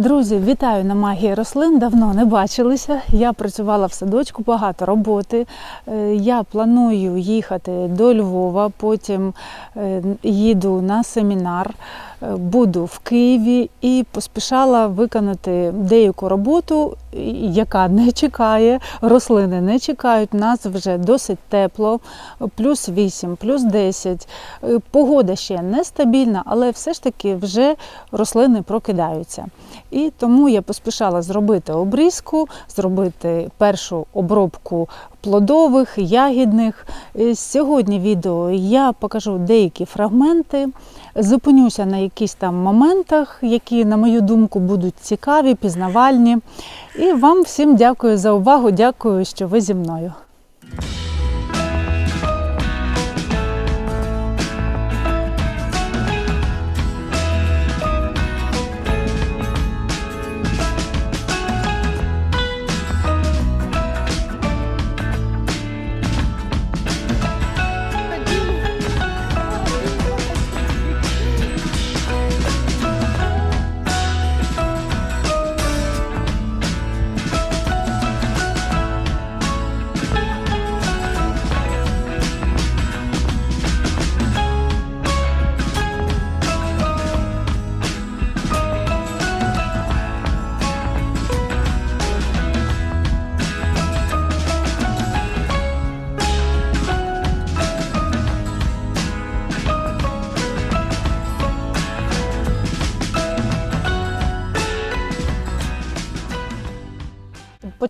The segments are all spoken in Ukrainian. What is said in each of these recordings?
Друзі, вітаю на магії рослин. Давно не бачилися. Я працювала в садочку, багато роботи. Е, Я планую їхати до Львова, потім е, їду на семінар, е, буду в Києві і поспішала виконати деяку роботу, яка не чекає. Рослини не чекають. Нас вже досить тепло, плюс 8, плюс 10. Е, Погода ще нестабільна, але все ж таки вже рослини прокидаються. І тому я поспішала зробити обрізку, зробити першу обробку плодових, ягідних. Е, Сьогодні відео я покажу деякі фрагменти, зупинюся на якісь там моментах, які, на мою думку, будуть цікаві, пізнавальні. І вам всім дякую за увагу. Дякую, що ви зі мною.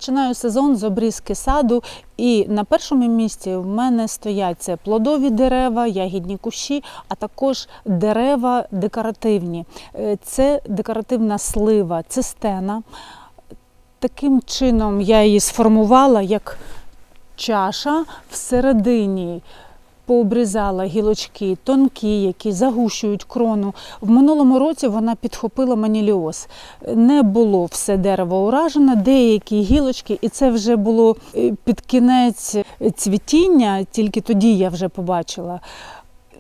Починаю сезон з обрізки саду, і на першому місці в мене стоять це плодові дерева, ягідні кущі, а також дерева декоративні. Е, Це декоративна слива, цистена. Таким чином я її сформувала як чаша всередині. Пообрізала гілочки тонкі, які загущують крону. В минулому році вона підхопила маніліоз. Не було все дерево уражено, деякі гілочки, і це вже було е, під кінець цвітіння, тільки тоді я вже побачила.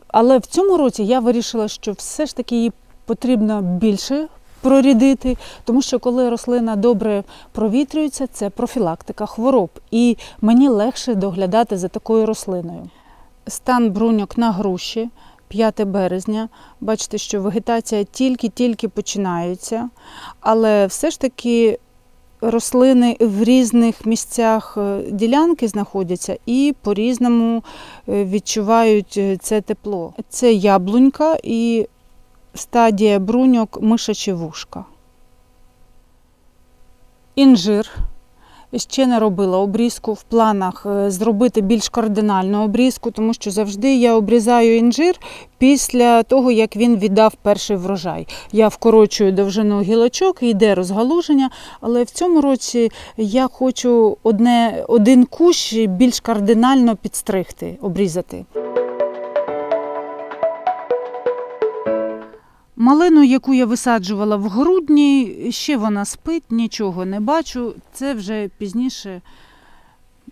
Але в цьому році я вирішила, що все ж таки її потрібно більше прорідити, тому що коли рослина добре провітрюється, це профілактика хвороб, і мені легше доглядати за такою рослиною. Стан бруньок на груші 5 березня. Бачите, що вегетація тільки-тільки починається, але все ж таки рослини в різних місцях е, ділянки знаходяться і по-різному е, відчувають е, це тепло. Це яблунька і стадія бруньок мишачі вушка. Інжир. Ще не робила обрізку в планах е, зробити більш кардинальну обрізку, тому що завжди я обрізаю інжир після того, як він віддав перший врожай. Я вкорочую довжину гілочок, йде розгалуження, але в цьому році я хочу одне, один кущ більш кардинально підстригти, обрізати. Малину, яку я висаджувала в грудні, ще вона спить, нічого не бачу. Це вже пізніше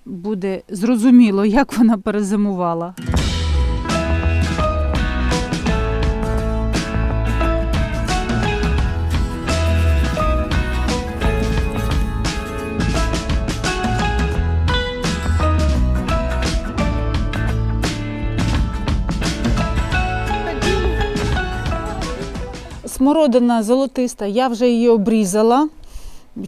буде зрозуміло, як вона перезимувала. Смородина золотиста, я вже її обрізала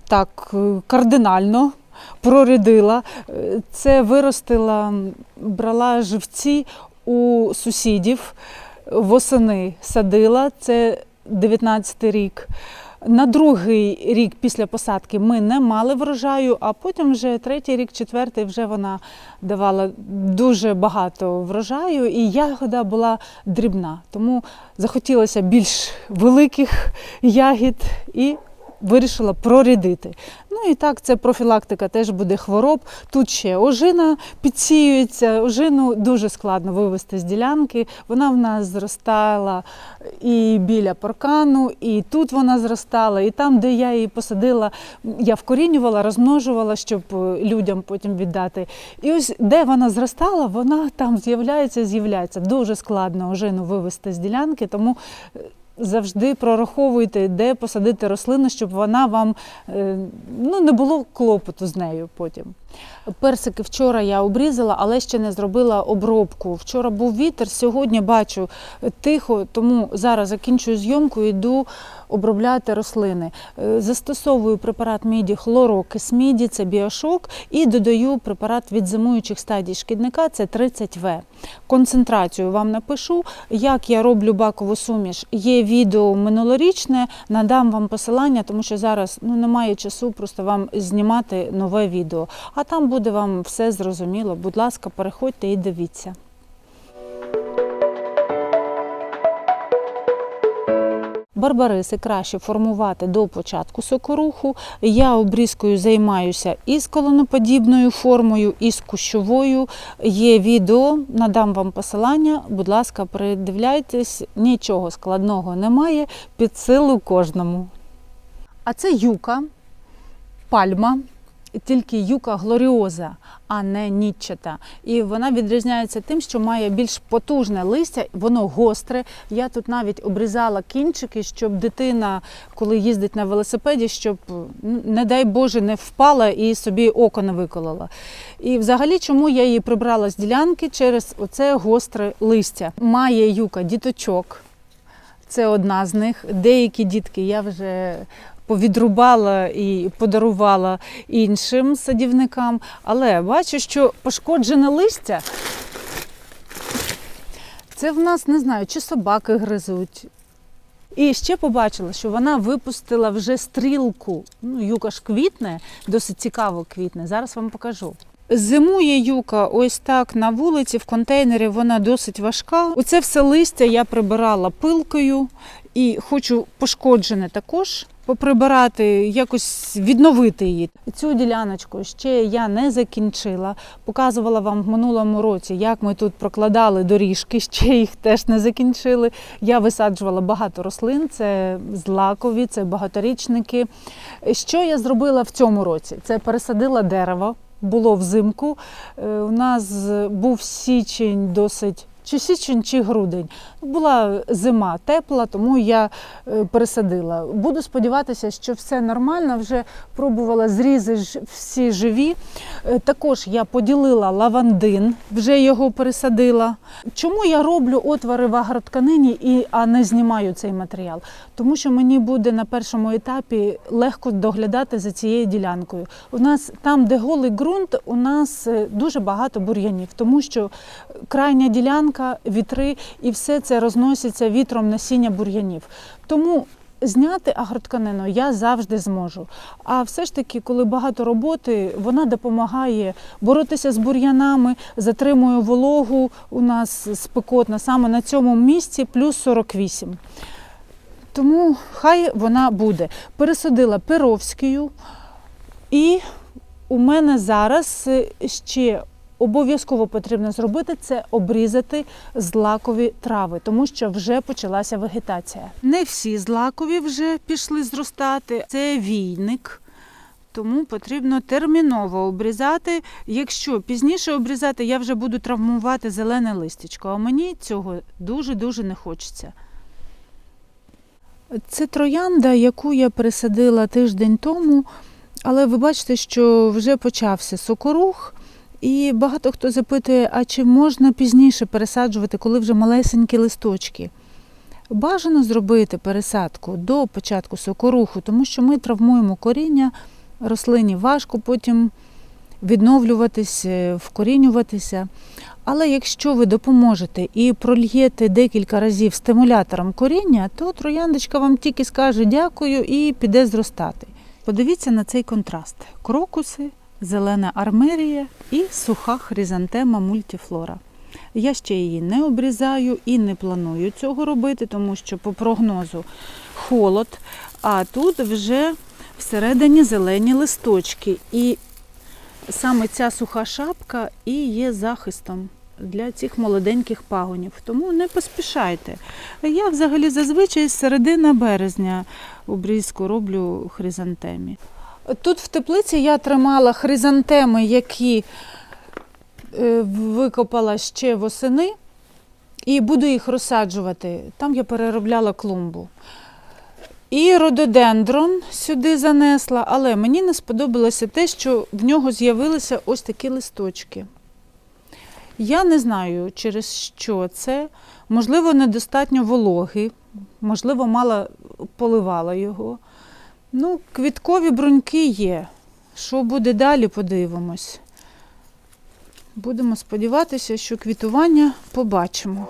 так е, кардинально, прорядила. Е, Це виростила, брала живці у сусідів, восени садила, це 19 рік. На другий рік після посадки ми не мали врожаю, а потім вже третій рік, четвертий вже вона давала дуже багато врожаю, і ягода була дрібна. Тому захотілося більш великих ягід і вирішила прорядити. Ну і так, це профілактика теж буде хвороб. Тут ще ожина підсіюється. Ожину дуже складно вивести з ділянки. Вона в нас зростала і біля паркану, і тут вона зростала, і там, де я її посадила, я вкорінювала, розмножувала, щоб е, людям потім віддати. І ось де вона зростала, вона там з'являється, з'являється. Дуже складно ожину вивести з ділянки, тому е, завжди прораховуйте, де посадити рослину, щоб вона вам е, ну, не було клопоту з нею потім. Персики вчора я обрізала, але ще не зробила обробку. Вчора був вітер, сьогодні бачу тихо, тому зараз закінчую зйомку і йду обробляти рослини. Е, Застосовую препарат міді хлорокис міді, це біошок, і додаю препарат від зимуючих стадій шкідника, це 30В. Концентрацію вам напишу. Як я роблю бакову суміш, є відео минулорічне, надам вам посилання, тому що зараз ну, немає часу просто вам знімати нове відео. А там буде вам все зрозуміло. Будь ласка, переходьте і дивіться. Барбариси краще формувати до початку сокоруху. Я обрізкою займаюся і з колоноподібною формою, і з кущовою. Є відео, надам вам посилання. Будь ласка, передивляйтесь, нічого складного немає, під силу кожному. А це юка, пальма, тільки юка глоріоза, а не нітчата. І вона відрізняється тим, що має більш потужне листя, воно гостре. Я тут навіть обрізала кінчики, щоб дитина, коли їздить на велосипеді, щоб, ну, не дай Боже, не впала і собі око не виколола. І взагалі, чому я її прибрала з ділянки через оце гостре листя. Має юка діточок. Це одна з них. Деякі дітки я вже повідрубала і подарувала іншим садівникам. Але бачу, що пошкоджене листя. Це в нас не знаю, чи собаки гризуть. І ще побачила, що вона випустила вже стрілку. Ну, юка ж квітне, досить цікаво квітне. Зараз вам покажу. Зимує юка ось так на вулиці, в контейнері вона досить важка. Оце все листя я прибирала пилкою і хочу пошкоджене також поприбирати, якось відновити її. Цю діляночку ще я не закінчила. Показувала вам в минулому році, як ми тут прокладали доріжки, ще їх теж не закінчили. Я висаджувала багато рослин, це злакові, це багаторічники. Що я зробила в цьому році? Це пересадила дерево. Було взимку. Е, У нас був січень досить. Чи січень, чи грудень. Була зима тепла, тому я е, пересадила. Буду сподіватися, що все нормально. Вже пробувала зрізи всі живі. Е, Також я поділила лавандин, вже його пересадила. Чому я роблю отвори в агротканині, і, а не знімаю цей матеріал? Тому що мені буде на першому етапі легко доглядати за цією ділянкою. У нас там, де голий ґрунт, у нас е, дуже багато бур'янів, тому що крайня ділянка, вітри і все це розноситься вітром насіння бур'янів. Тому зняти агротканину я завжди зможу. А все ж таки, коли багато роботи, вона допомагає боротися з бур'янами, затримує вологу. У нас спекотна саме на цьому місці плюс 48. Тому хай вона буде. Пересадила Перовською, і у мене зараз ще обов'язково потрібно зробити це обрізати злакові трави, тому що вже почалася вегетація. Не всі злакові вже пішли зростати. Це війник. Тому потрібно терміново обрізати. Якщо пізніше обрізати, я вже буду травмувати зелене листячко, а мені цього дуже-дуже не хочеться. Це троянда, яку я пересадила тиждень тому, але ви бачите, що вже почався сокорух. І багато хто запитує, а чи можна пізніше пересаджувати, коли вже малесенькі листочки. Бажано зробити пересадку до початку сокоруху, тому що ми травмуємо коріння, рослині важко потім відновлюватись, е, вкорінюватися. Але якщо ви допоможете і прольєте декілька разів стимулятором коріння, то трояндочка вам тільки скаже дякую і піде зростати. Подивіться на цей контраст: крокуси, зелена армерія і суха хризантема мультіфлора. Я ще її не обрізаю і не планую цього робити, тому що по прогнозу холод, а тут вже всередині зелені листочки. І саме ця суха шапка і є захистом для цих молоденьких пагонів. Тому не поспішайте. Я взагалі зазвичай з середини березня обрізку роблю хризантемі. Тут в теплиці я тримала хризантеми, які е, викопала ще восени. І буду їх розсаджувати. Там я переробляла клумбу. І рододендрон сюди занесла, але мені не сподобалося те, що в нього з'явилися ось такі листочки. Я не знаю, через що це. Можливо, недостатньо вологи, можливо, мало поливала його. Ну, квіткові бруньки є. Що буде далі, подивимось. Будемо сподіватися, що квітування побачимо.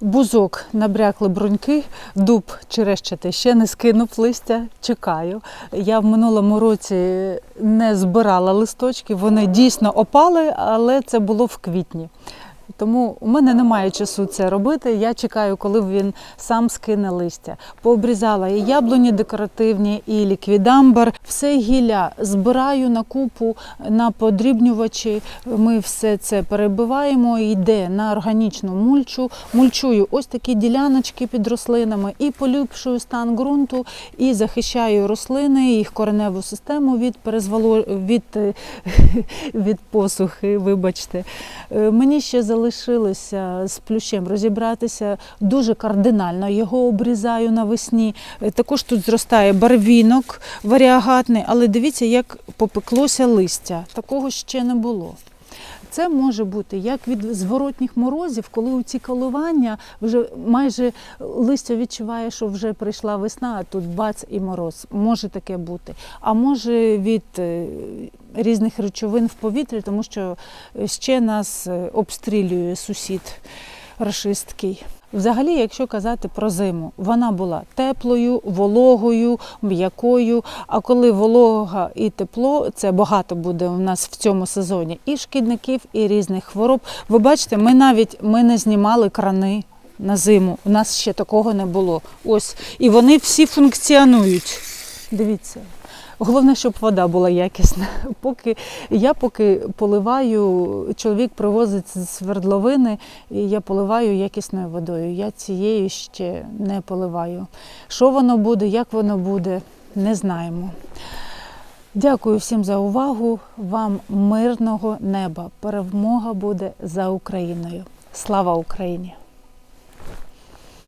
Бузок набрякли бруньки, дуб черещатий ще не скинув листя, чекаю. Я в минулому році не збирала листочки, вони дійсно опали, але це було в квітні. Тому у мене немає часу це робити. Я чекаю, коли він сам скине листя. Пообрізала і яблуні декоративні, і ліквідамбар. Все гілля збираю на купу, на подрібнювачі. Ми все це перебиваємо, йде на органічну мульчу. Мульчую ось такі діляночки під рослинами і поліпшую стан ґрунту, і захищаю рослини, їх кореневу систему від перезвало від, від посухи. Вибачте. Е, Мені ще залишилося з плющем розібратися дуже кардинально. Його обрізаю навесні. Е, Також тут зростає барвінок варіагатний, але дивіться, як попеклося листя. Такого ще не було. Це може бути як від зворотніх морозів, коли у ці коливання вже майже листя відчуває, що вже прийшла весна, а тут бац і мороз. Може таке бути. А може від е, різних речовин в повітрі, тому що ще нас е, обстрілює сусід рашистський. Взагалі, якщо казати про зиму, вона була теплою, вологою, м'якою. А коли волога і тепло, це багато буде у нас в цьому сезоні і шкідників, і різних хвороб. Ви бачите, ми навіть ми не знімали крани на зиму. У нас ще такого не було. Ось, і вони всі функціонують. Дивіться. Головне, щоб вода була якісна. Поки я поки поливаю, чоловік привозить з свердловини, і я поливаю якісною водою. Я цією ще не поливаю. Що воно буде, як воно буде, не знаємо. Дякую всім за увагу. Вам мирного неба. Перемога буде за Україною. Слава Україні!